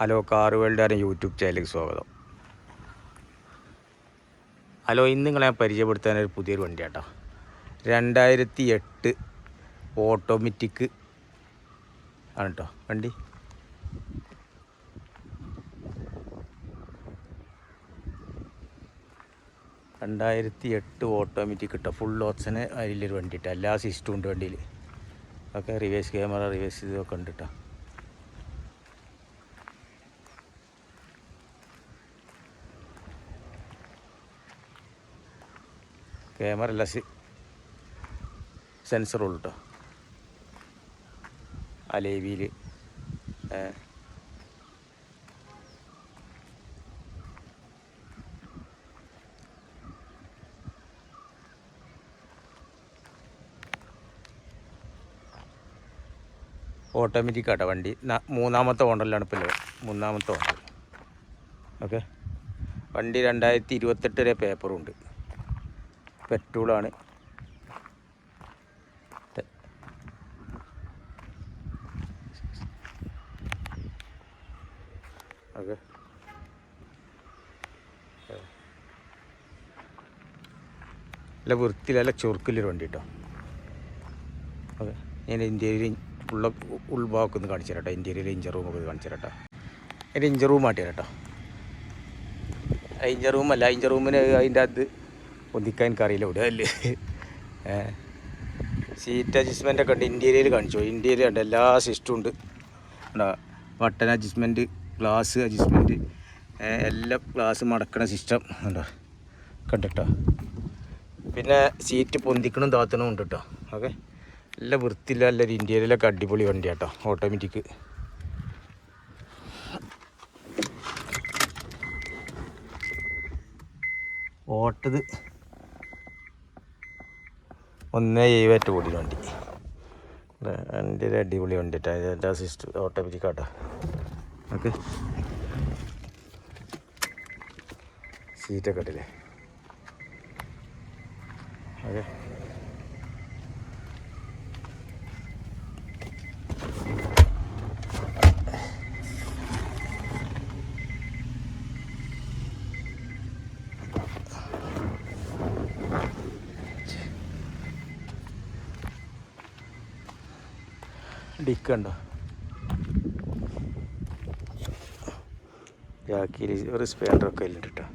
Hello car വേൾഡാരൻ YouTube ചാനലിലേക്ക് സ്വാഗതം. Hello ഇന്ന് നിങ്ങളെ ഞാൻ പരിചയപ്പെടുത്താൻ ഒരു പുതിയൊരു വണ്ടി കേട്ടോ രണ്ടായിരത്തി എട്ട് ഓട്ടോമാറ്റിക് ആണ് കേട്ടോ വണ്ടി. രണ്ടായിരത്തി എട്ട് ഓട്ടോമാറ്റിക് കിട്ടുക ഫുൾ ഓപ്ഷന് അതിലൊരു വണ്ടി കിട്ടുക എല്ലാ സിസ്റ്റും ഉണ്ട് വണ്ടിയിൽ ഒക്കെ റിവേഴ്സ് ക്യാമറ റിവേഴ്സ് ഇതൊക്കെ ഉണ്ട് കേട്ടോ ക്യാമറ അല്ല സെൻസറുള്ളൂ കേട്ടോ അലേവിയിൽ ഓട്ടോമാറ്റിക് ആട്ടോ വണ്ടി. മൂന്നാമത്തെ ഓണ്ടറിലാണ് ഇപ്പോൾ മൂന്നാമത്തെ ഓണ്ടർ ഓക്കെ വണ്ടി രണ്ടായിരത്തി ഇരുപത്തെട്ട് വരെ പേപ്പറും ഉണ്ട്. പെട്രോളാണ്. ഓക്കെ. നല്ല വൃത്തിയിൽ നല്ല ചുരുക്കിലൊരു വണ്ടി കേട്ടോ ഓക്കെ. ഞാൻ ഇന്ത്യയിൽ ഉള്ള ഉൾഭാഗമൊക്കെ ഒന്ന് കാണിച്ചു തരാം കേട്ടോ ഇന്ത്യയിലെ ഇഞ്ചർ റൂമൊക്കെ ഒന്ന് കാണിച്ചു തരാം കേട്ടോ അതിന്റെ ഇഞ്ചർ റൂം ആട്ടി തരാം കേട്ടോ ഇഞ്ചർ റൂമല്ല ഇഞ്ചർ റൂമിന് അതിന്റെ അകത്ത് ഒന്നിക്കാൻ എനിക്കറിയില്ല ഇവിടെ അല്ലേ സീറ്റ് അഡ്ജസ്റ്റ്മെന്റ് ഒക്കെ ഉണ്ട്. ഇന്ത്യയിൽ കാണിച്ചു. ഇന്ത്യയിൽ ഉണ്ട് എല്ലാ സിസ്റ്റവും ഉണ്ട്. ഉണ്ടോ ബട്ടൺ അഡ്ജസ്റ്റ്മെന്റ് ഗ്ലാസ് അഡ്ജസ്റ്റ്മെന്റ് എല്ലാ ഗ്ലാസ് മടക്കണ സിസ്റ്റം ഉണ്ടോ കണ്ടിട്ടോ? പിന്നെ സീറ്റ് പൊന്തിക്കണം താത്തണം ഉണ്ട് കേട്ടോ ഓക്കെ? നല്ല വൃത്തിയില്ല നല്ലൊരു ഇന്ത്യയിലൊക്കെ അടിപൊളി വണ്ടി കേട്ടോ ഓട്ടോമാറ്റിക് ഓട്ടത് ഒന്നേ എഴുപറ്റ് കൂടി വണ്ടി. എന്റെ ഒരു അടിപൊളി വണ്ടി കേട്ടോ എന്റെ അസിസ്റ്റ് ഓട്ടോമാറ്റിക് ആട്ടോ ഓക്കെ സീറ്റൊക്കെ ഇട്ടില്ലേ? ഓക്കെ. ഡിക്ക് ഉണ്ടോ ജാക്കിയിൽ ഒരു സ്പെയറൊക്കെ ഇല്ല കേട്ടോ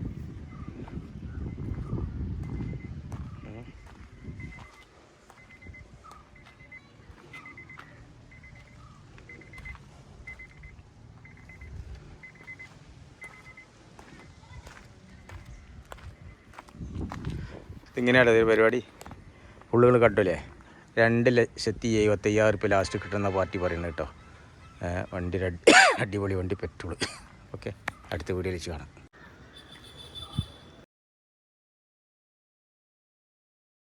ഇങ്ങനെയാണ് പരിപാടി? ഫുള്ളുകൾ കട്ടില്ലേ രണ്ട് ലക്ഷത്തി എഴുപത്തയ്യായിരം റുപ്യ ലാസ്റ്റ് കിട്ടുന്ന പാർട്ടി പറയുന്നത് കേട്ടോ. വണ്ടി അടിപൊളി വണ്ടി പെട്രോൾ. ഓക്കെ അടുത്ത വീഡിയോയിൽ വെച്ച് കാണാം.